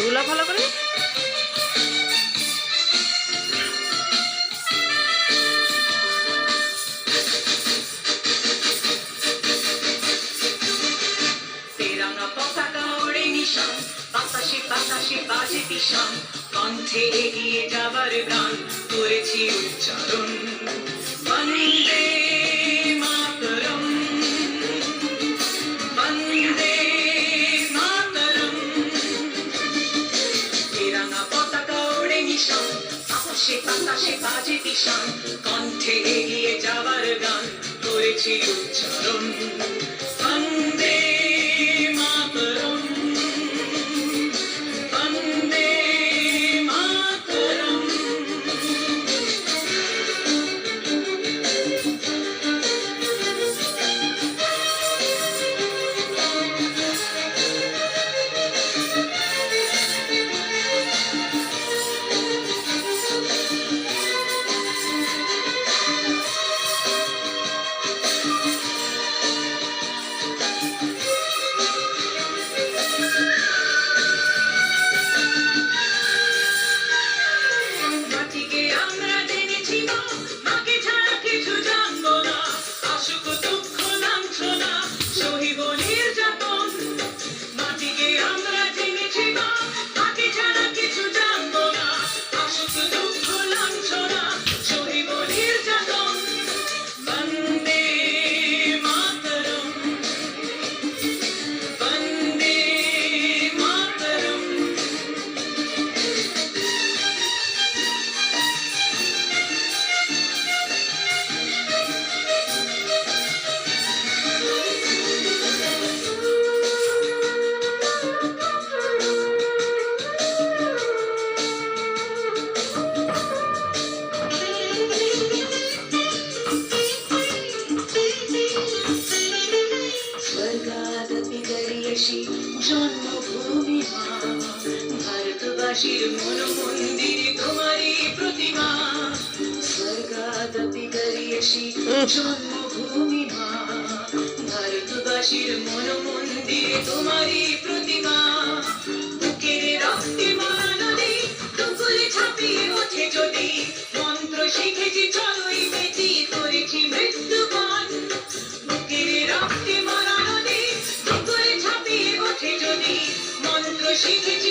রুলা ভালো করে? বাজে কণ্ঠে এগিয়ে যাবার গান করেছি উচ্চারণ। আকাশে বাজে পিসান কণ্ঠে এগিয়ে যাবার গান করেছি উচ্চারণ। my ভারতবাসীর মন মন্দির তোমারই প্রতিমা। স্বর্গাদপি গরিয়সী জন্মভূমি মা। ভারতবাসীর মন মন্দির তোমারই প্রতিমা। মন্ত্র শিখেছি, চলোই শিখেছি